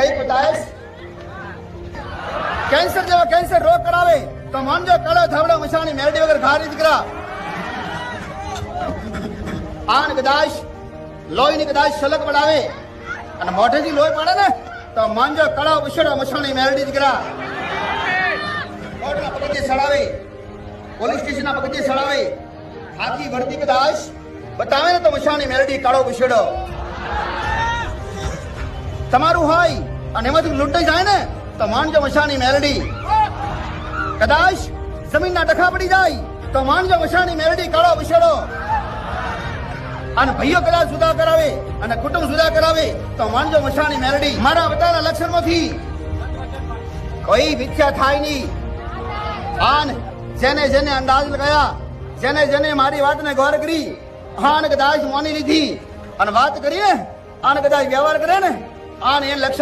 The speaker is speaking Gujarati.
કઈ બતાવીશ કેન્સર જેવા કેન્સર રોગ કરાવે, તો માનજો કળો ધાવડો મસાણી મેરડી વગર ઘારી દીકરા આન કદાચ લોહીની કદાચ છલક પડાવે અને મોઢેથી લોહી પડે ને, તો માનજો કળો ઉછળો મસાણી મેરડી દીકરા કોર્ટના પગથિયે સડાવે પોલીસ સ્ટેશનના પગથિયે સડાવે હાથી ભરતી કદાચ બતાવે ને તો મસાણી મેરડી કાળો ઉછળો તમારું હોય અને એમાંથી લૂંટાઈ જાય ને, તો માનજો મશાની મેરડી. કદાચ જમીનના ડખા પડી જાય, તો માનજો મશાની મેલડી કાળો વિશેડો અને ભાઈઓ કદાચ સુધા કરાવે અને કુટુંબ સુધા કરાવે, તો માનજો મશાની મેરડી. મારા બધાના લક્ષણમાંથી કોઈ મિથ્યા થાય નહીં. આન જેને જેને અંદાજ લગાયા, જેને જેને મારી વાતને ગૌર કરી આન કદાચ માની લીધી. અને વાત કરીએ આને કદાચ વ્યવહાર કરે ને આને લક્ષણ